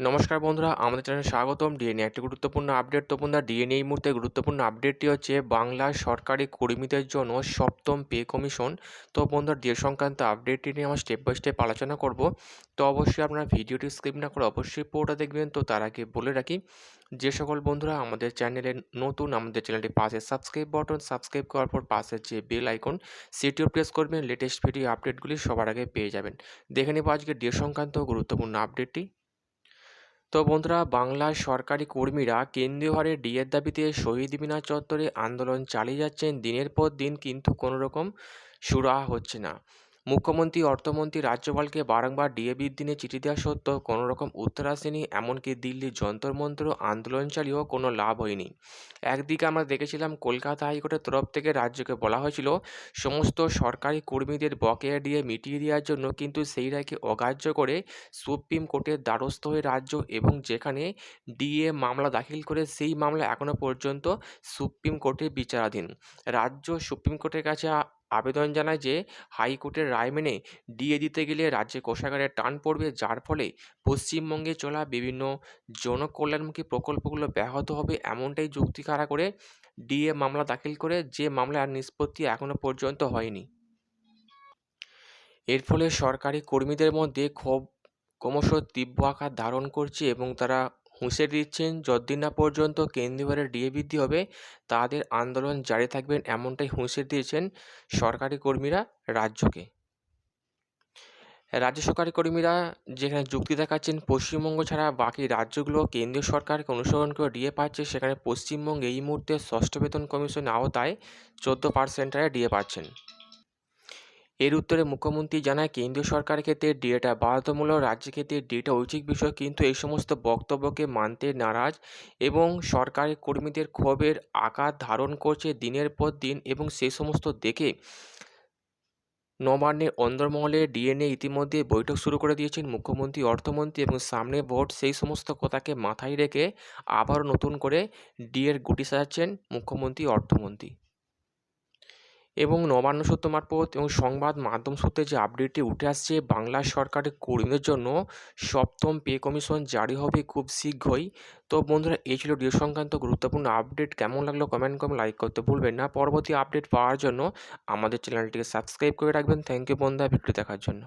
নমস্কার বন্ধুরা, আমাদের চ্যানেলে স্বাগতম। ডিএনএ একটি গুরুত্বপূর্ণ আপডেট তো বন্ধুরা ডিএনএ এই মুহূর্তে গুরুত্বপূর্ণ আপডেটটি হচ্ছে বাংলার সরকারি কর্মীদের জন্য সপ্তম পে কমিশন। তো বন্ধুরা ডিএ সংক্রান্ত আপডেটটি নিয়ে আমরা স্টেপ বাই স্টেপ আলোচনা করব। তো অবশ্যই আপনারা ভিডিওটি স্কিপ না করে অবশ্যই পুরোটা দেখবেন। তো তার আগে বলে রাখি, যে সকল বন্ধুরা আমাদের চ্যানেলে নতুন, আমাদের চ্যানেলটি পাশে সাবস্ক্রাইব বটন সাবস্ক্রাইব করার পর পাশে যে বেল আইকন সেটিও প্রেস করবেন। লেটেস্ট ভিডিও আপডেটগুলি সবার আগে পেয়ে যাবেন। দেখে নেব আজকে ডিএ সংক্রান্ত গুরুত্বপূর্ণ আপডেটটি তো বন্ধুরা, বাংলার সরকারি কর্মীরা কেন্দ্রীয় হারে ডিএর দাবিতে শহীদ মিনার চত্বরে আন্দোলন চালিয়ে যাচ্ছেন। দিনের পর দিন কিন্তু কোনো রকম সুরাহা হচ্ছে না। মুখ্যমন্ত্রী, অর্থমন্ত্রী, রাজ্যপালকে বারংবার ডিএ বৃদ্ধি চিঠি দেওয়া সত্ত্বেও কোনো রকম উত্তর আসেনি। এমনকি দিল্লির যন্তর মন্ত্র আন্দোলন চালিয়েও কোনো লাভ হয়নি। একদিকে আমরা দেখেছিলাম কলকাতা হাইকোর্টের তরফ থেকে রাজ্যকে বলা হয়েছিল, সমস্ত সরকারি কর্মীদের বকেয়া দিয়ে মিটিয়ে দেওয়ার জন্য, কিন্তু সেই রায়কে অগ্রাহ্য করে সুপ্রিম কোর্টের দ্বারস্থ হয়ে রাজ্য এবং যেখানে ডিএ মামলা দাখিল করে সেই মামলা এখনও পর্যন্ত সুপ্রিম কোর্টে বিচারাধীন। রাজ্য সুপ্রিম কোর্টের কাছে আবেদন জানায় যে, হাইকোর্টের রায় মেনে ডিএ দিতে গেলে রাজ্যে কোষাগারে টান পড়বে, যার ফলে পশ্চিমবঙ্গে চলা বিভিন্ন জনকল্যাণমুখী প্রকল্পগুলো ব্যাহত হবে এমনটাই যুক্তি খাড়া করে ডিএ মামলা দাখিল করে যে মামলার নিষ্পত্তি এখনও পর্যন্ত হয়নি। এর ফলে সরকারি কর্মীদের মধ্যে ক্ষোভ ক্রমশ তীব্র আকার ধারণ করছে এবং তারা হুঁশিয়ারি দিচ্ছেন। যতদিন না পর্যন্ত কেন্দ্রীয় ডিএ বৃদ্ধি হবে, তাদের আন্দোলন জারি থাকবেন এমনটাই হুঁশিয়ারি দিয়েছেন সরকারি কর্মীরা রাজ্যকে। রাজ্য সরকারি কর্মীরা যেখানে যুক্তি দেখাচ্ছেন, পশ্চিমবঙ্গ ছাড়া বাকি রাজ্যগুলো কেন্দ্রীয় সরকারকে অনুসরণ করে ডিএ পাচ্ছে, সেখানে পশ্চিমবঙ্গে এই মুহূর্তে ষষ্ঠ বেতন কমিশন আওতায় চোদ্দ পার্সেন্টারে ডিএ পাচ্ছেন। এর উত্তরে মুখ্যমন্ত্রী জানায়, কেন্দ্রীয় সরকারের ক্ষেত্রে ডিএটা বাধ্যতামূলক রাজ্যের ক্ষেত্রে ডিএটা ঐচ্ছিক বিষয়, কিন্তু এই সমস্ত বক্তব্যকে মানতে নারাজ এবং সরকারি কর্মীদের ক্ষোভের আকার ধারণ করছে দিনের পর দিন এবং সে সমস্ত দেখে নবান্নের অন্দরমহলে ডিএনএ ইতিমধ্যে বৈঠক শুরু করে দিয়েছেন মুখ্যমন্ত্রী, অর্থমন্ত্রী এবং সামনে ভোট। সেই সমস্ত কথাকে মাথায় রেখে আবারও নতুন করে ডিএর গুটি সাজাচ্ছেন মুখ্যমন্ত্রী, অর্থমন্ত্রী। এবং নবান্ন সূত্র মারফত এবং সংবাদ মাধ্যম সূত্রে যে আপডেটটি উঠে আসছে, বাংলা সরকারের কর্মীদের জন্য সপ্তম পে কমিশন জারি হবে খুব শীঘ্রই। তো বন্ধুরা, এই ছিল ডিও সংক্রান্ত গুরুত্বপূর্ণ আপডেট কেমন লাগল কমেন্ট করে লাইক করতে ভুলবেন না। পরবর্তী আপডেট পাওয়ার জন্য আমাদের চ্যানেলটিকে সাবস্ক্রাইব করে রাখবেন। থ্যাংক ইউ বন্ধুরা ভিডিও দেখার জন্য।